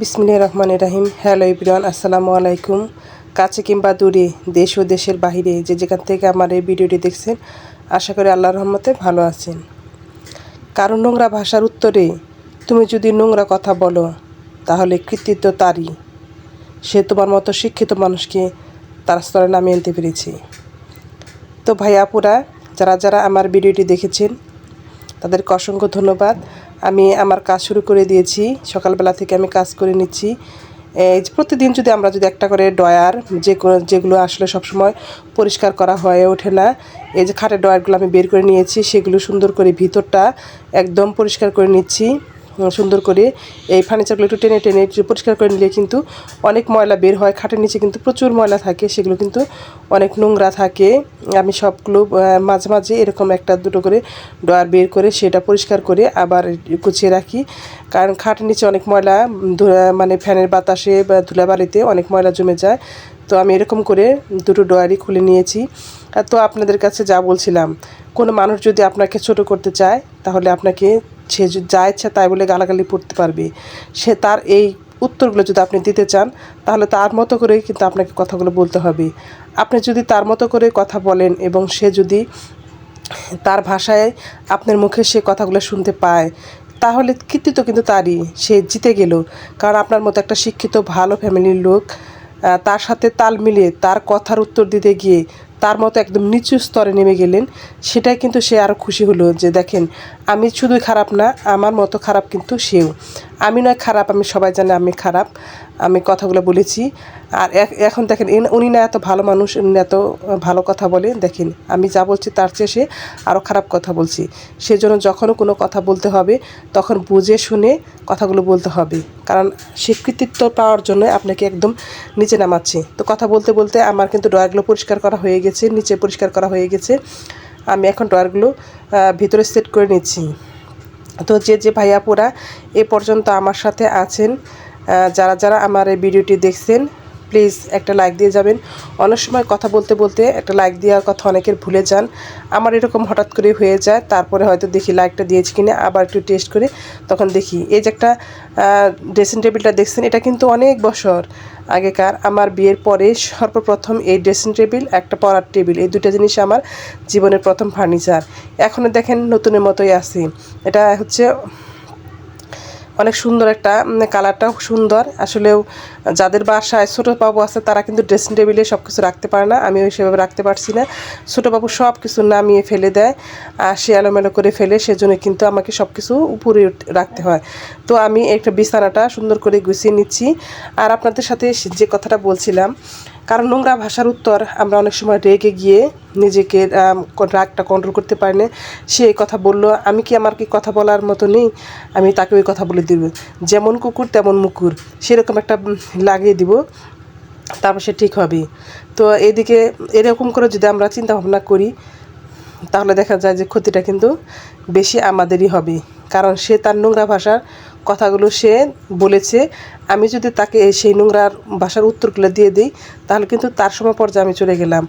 বিসমিল্লাহ রহমান রাহিম। হ্যালো ইবরান আসসালামু আলাইকুম। কাছে কিংবা দূরে, দেশ ও দেশের বাহিরে যে যেখান থেকে আমার এই ভিডিওটি দেখছেন, আশা করি আল্লাহর রহমতে ভালো আছেন। কারণ নোংরা ভাষার উত্তরে, তুমি যদি নোংরা কথা বলো, তাহলে কৃতিত্ব তারই। সে তোমার মতো শিক্ষিত মানুষকে তার স্তরে নামিয়ে আনতে পেরেছে। তো ভাই আপুরা, যারা যারা আমার ভিডিওটি দেখেছেন, তাদেরকে অসংখ্য ধন্যবাদ। আমি আমার কাজ শুরু করে দিয়েছি। সকালবেলা থেকে আমি কাজ করে নিচ্ছি। এই প্রতিদিন যদি আমরা যদি একটা করে ডয়ার যে যেগুলো আসলে সবসময় পরিষ্কার করা হয়ে ওঠে না, এই যে খাটের ডয়ারগুলো আমি বের করে নিয়েছি, সেগুলো সুন্দর করে ভিতরটা একদম পরিষ্কার করে নিচ্ছি। সুন্দর করে এই ফার্নিচারগুলো একটু টেনে টেনে একটু পরিষ্কার করে নিলে কিন্তু অনেক ময়লা বের হয়। খাটের নিচে কিন্তু প্রচুর ময়লা থাকে, সেগুলো কিন্তু অনেক নোংরা থাকে। আমি সবগুলো মাঝে মাঝে এরকম একটা দুটো করে ডয়ার বের করে সেটা পরিষ্কার করে আবার গুছিয়ে রাখি। কারণ খাটের নিচে অনেক ময়লা মানে ফ্যানের বাতাসে বা ধুলাবালিতে অনেক ময়লা জমে যায়। তো আমি এরকম করে দুটো ডয়ারই খুলে নিয়েছি। তো আপনাদের কাছে যা বলছিলাম, কোনো মানুষ যদি আপনাকে ছোট করতে চায়, তাহলে আপনাকে সে যে- ইচ্ছা তাই বলে গালাগালি পড়তে পারবে। সে তার এই উত্তরগুলো যদি আপনি দিতে চান, তাহলে তার মতো করেই কিন্তু আপনাকে কথাগুলো বলতে হবে। আপনি যদি তার মতো করে কথা বলেন এবং সে যদি তার ভাষায় আপনার মুখে সে কথাগুলো শুনতে পায়, তাহলে কৃতিত্ব কিন্তু তারই। সে জিতে গেল। কারণ আপনার মতো একটা শিক্ষিত, ভালো ফ্যামিলির লোক তার সাথে তাল মিলিয়ে তার কথার উত্তর দিতে গিয়ে তার মতো একদম নিচু স্তরে নেমে গেলেন, সেটাই কিন্তু সে আরও খুশি হলো যে দেখেন, আমি শুধুই খারাপ না, আমার মতো খারাপ কিন্তু সেও। আমি নয়, খারাপ, আমি সবাই জানে আমি খারাপ, আমি কথাগুলো বলেছি। আর এখ- এখন দেখেন উনি না এত ভালো মানুষ, উনি এত ভালো কথা বলে, দেখেন, আমি যা বলছি তার চেয়ে সে আরও খারাপ কথা বলছি। সেজন্য যখনও কোনো কথা বলতে হবে, তখন বুঝে শুনে কথাগুলো বলতে হবে। কারণ স্বীকৃতিত্ব পাওয়ার জন্য আপনাকে একদম নিচে নামাচ্ছে। তো কথা বলতে বলতে আমার কিন্তু ড্রয়ারগুলো পরিষ্কার করা হয়ে গেছে, নিচে পরিষ্কার করা হয়ে গেছে। আমি এখন ড্রয়ারগুলো ভিতরে সেট করে নিচ্ছি। তো যে যে ভাইয়াপুরা এ পর্যন্ত আমার সাথে আছেন যারা যারা আমার এই ভিডিওটি দেখছেন প্লিজ একটা লাইক দিয়ে যাবেন। অনেক সময় কথা বলতে বলতে একটা লাইক দেওয়ার কথা অনেকের ভুলে যান। আমার এরকম হঠাৎ করে হয়ে যায়, তারপরে হয়তো দেখি লাইকটা দিয়েছি কিনা, আবার একটু টেস্ট করে তখন দেখি। এই যে একটা ড্রেসিং টেবিলটা দেখছেন, এটা কিন্তু অনেক বছর আগেকার। আমার বিয়ের পরে সর্বপ্রথম এই ড্রেসিং টেবিল একটা পড়ার টেবিল এই দুটো জিনিস আমার জীবনের প্রথম ফার্নিচার এখনও দেখেন নতুনের মতোই আছে। এটা হচ্ছে অনেক সুন্দর একটা কালারটাও সুন্দর। আসলেও যাদের বাসায় ছোটো বাবু আছে, তারা কিন্তু ড্রেসিং টেবিলে সব কিছু রাখতে পারে না। আমিও সেভাবে রাখতে পারছি না। ছোটো বাবু সব কিছু নামিয়ে ফেলে দেয় আর সে এলোমেলো করে ফেলে, সেজন্য কিন্তু আমাকে সব কিছু উপরে রাখতে হয়। তো আমি একটা বিছানাটা সুন্দর করে গুছিয়ে নিচ্ছি। আর আপনাদের সাথে যে কথাটা বলছিলাম কারণ নোংরা ভাষার উত্তর আমরা অনেক সময় রেগে গিয়ে নিজেকে রাগটা কন্ট্রোল করতে পারি না। সে এই কথা বলল, আমি কি আমার কি কথা বলার মতো নেই? আমি তাকে ওই কথা বলে দিব। যেমন কুকুর, তেমন মুকুর। সেরকম একটা লাগিয়ে দিব, তারপর সে ঠিক হবে। তো এদিকে এরকম করে যদি আমরা চিন্তা ভাবনা করি, তাহলে দেখা যায় যে ক্ষতিটা কিন্তু বেশি আমাদেরই হবে। কারণ সে তার নোংরা ভাষার কথাগুলো সে বলেছে। আমি যদি তাকে সেই নোংরার ভাষার উত্তরগুলো দিয়ে দিই, তাহলে কিন্তু তার সময় পর্যায়ে আমি চলে গেলাম।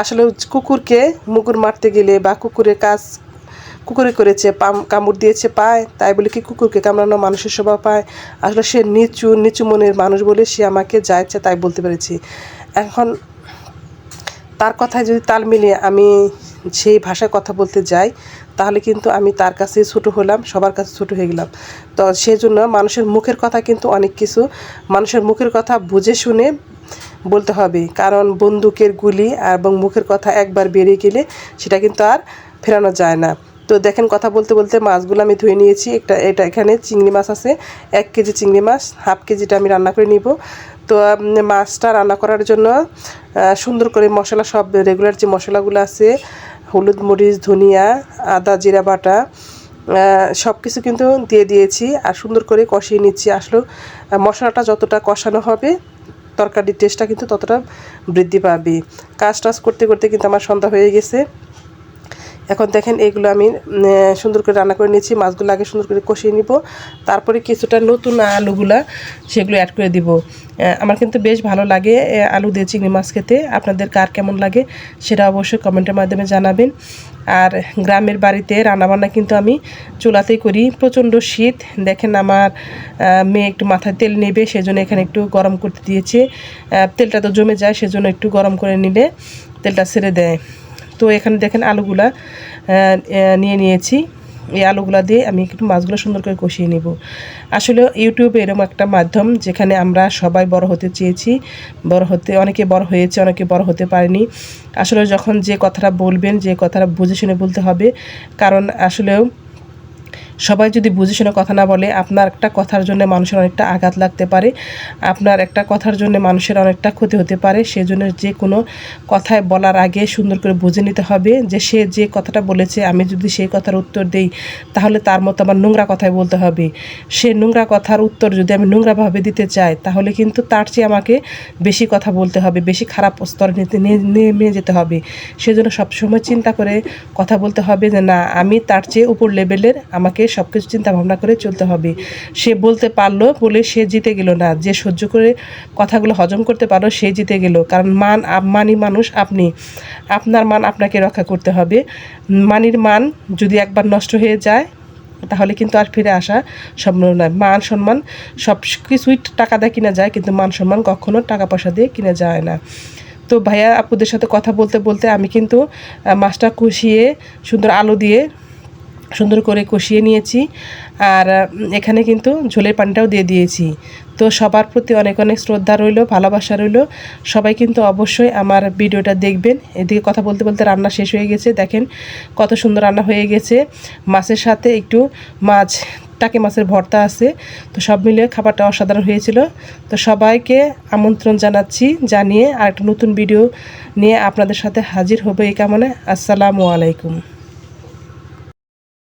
আসলে কুকুরকে মুকুর মারতে গেলে বা কুকুরের কাজ কুকুরে করেছে, পাম কামড় দিয়েছে, পায়, তাই বলে কি কুকুরকে কামড়ানো মানুষের স্বভাব পায়? আসলে সে নিচু নিচু মনের মানুষ বলে সে আমাকে যা ইচ্ছা তাই বলতে পেরেছি। এখন তার কথায় যদি তাল মিলিয়ে আমি সেই ভাষায় কথা বলতে যাই, তাহলে কিন্তু আমি তার কাছে ছোটো হলাম, সবার কাছে ছোটো হয়ে গেলাম। তো সেজন্য মানুষের মুখের কথা কিন্তু অনেক কিছু, মানুষের মুখের কথা বুঝে শুনে বলতে হবে। কারণ বন্দুকের গুলি এবং মুখের কথা একবার বেরিয়ে গেলে সেটা কিন্তু আর ফেরানো যায় না। তো দেখেন কথা বলতে বলতে মাছগুলো আমি ধুয়ে নিয়েছি, একটা এটা এখানে চিংড়ি মাছ আছে, এক কেজি চিংড়ি মাছ, হাফ কেজিটা আমি রান্না করে নিব। তো মাছটা রান্না করার জন্য সুন্দর করে মশলা সব রেগুলার যে মশলাগুলো আছে হলুদ, মরিচ, ধনিয়া, আদা, জিরা বাটা সব কিছু কিন্তু দিয়ে দিয়েছি আর সুন্দর করে কষিয়ে নিচ্ছি। আসলে মশলাটা যতটা কষানো হবে, তরকারির টেস্টটা কিন্তু ততটা বৃদ্ধি পাবে। কাজ টাজ করতে করতে কিন্তু আমার সন্ধ্যা হয়ে গেছে। এখন দেখেন এগুলো আমি সুন্দর করে রান্না করে নিয়েছি। মাছগুলো আগে সুন্দর করে কষিয়ে নিব। তারপরে কিছুটা নতুন আলুগুলা সেগুলো অ্যাড করে দিব। আমার কিন্তু বেশ ভালো লাগে আলু দিয়ে চিংড়ি মাছ খেতে। আপনাদের কার কেমন লাগে সেটা অবশ্যই কমেন্টের মাধ্যমে জানাবেন। আর গ্রামের বাড়িতে রান্নাবান্না কিন্তু আমি চুলাতেই করি। প্রচণ্ড শীত, দেখেন আমার মেয়ে একটু মাথায় তেল নেবে, সেজন্য এখানে একটু গরম করতে দিয়েছে। তেলটা তো জমে যায়, সেজন্য একটু গরম করে নিলে তেলটা ছেড়ে দেয়। তো এখানে দেখেন আলুগুলা নিয়ে নিয়েছি। এই আলুগুলা দিয়ে আমি একটু মাছগুলো সুন্দর করে কষিয়ে নেব। আসলে ইউটিউবে এরকম একটা মাধ্যম যেখানে আমরা সবাই বড় হতে চেয়েছি, বড় হতে, অনেকে বড় হয়েছে, অনেকে বড় হতে পারেনি। আসলে যখন যে কথাটা বলবেন, যে কথাটা বুঝে শুনে বলতে হবে, কারণ আসলেও সবাই যদি বুঝে শুনে কথা না বলে, আপনার একটা কথার জন্য মানুষের অনেকটা আঘাত লাগতে পারে, আপনার একটা কথার জন্য মানুষের অনেকটা ক্ষতি হতে পারে, সেজন্য যে কোনো কথায় বলার আগে সুন্দর করে বুঝে নিতে হবে যে সে যে কথাটা বলেছে, আমি যদি সেই কথার উত্তর দেই, তাহলে তার মতো আমার নোংরা কথাই বলতে হবে। সে নোংরা কথার উত্তর যদি আমি নোংরাভাবে দিতে চাই, তাহলে কিন্তু তার চেয়ে আমাকে বেশি কথা বলতে হবে, বেশি খারাপ স্তরে নেমে যেতে হবে। সেজন্য সবসময় চিন্তা করে কথা বলতে হবে যে না, আমি তার চেয়ে উপর লেভেলের আমাকে সব কিছু চিন্তা ভাবনা করে চলতে হবে। সে বলতে পারল বলে সে জিতে গেল না। যে সহ্য করে কথাগুলো হজম করতে পারল, সে জিতে গেল। কারণ মান মানি মানুষ আপনি। আপনার মান আপনাকে রক্ষা করতে হবে। মানির মান যদি একবার নষ্ট হয়ে যায়, তাহলে কিন্তু আর ফিরে আসা সম্ভব নয়। মান সম্মান সব কিছুই টাকা দিয়ে কিনা যায়, কিন্তু মান সম্মান কখনো টাকা পয়সা দিয়ে কিনা যায় না। তো ভাইয়া, আপুদের সাথে কথা বলতে বলতে আমি কিন্তু মাছটা কষিয়ে সুন্দর আলো দিয়ে সুন্দর করে কষিয়ে নিয়েছি। আর এখানে কিন্তু ঝোলের পানিটাও দিয়ে দিয়েছি। তো সবার প্রতি অনেক অনেক শ্রদ্ধা রইল, ভালোবাসা রইল। সবাই কিন্তু অবশ্যই আমার ভিডিওটা দেখবেন। এদিকে কথা বলতে বলতে রান্না শেষ হয়ে গেছে। দেখেন কত সুন্দর রান্না হয়ে গেছে। মাছের সাথে একটু মাছ, টাকে মাছের ভর্তা আছে। তো সব মিলে খাবারটা অসাধারণ হয়েছিল। তো সবাইকে আমন্ত্রণ জানাচ্ছি, জানিয়ে আর একটা নতুন ভিডিও নিয়ে আপনাদের সাথে হাজির হবে এই কামনে আসসালামু আলাইকুম।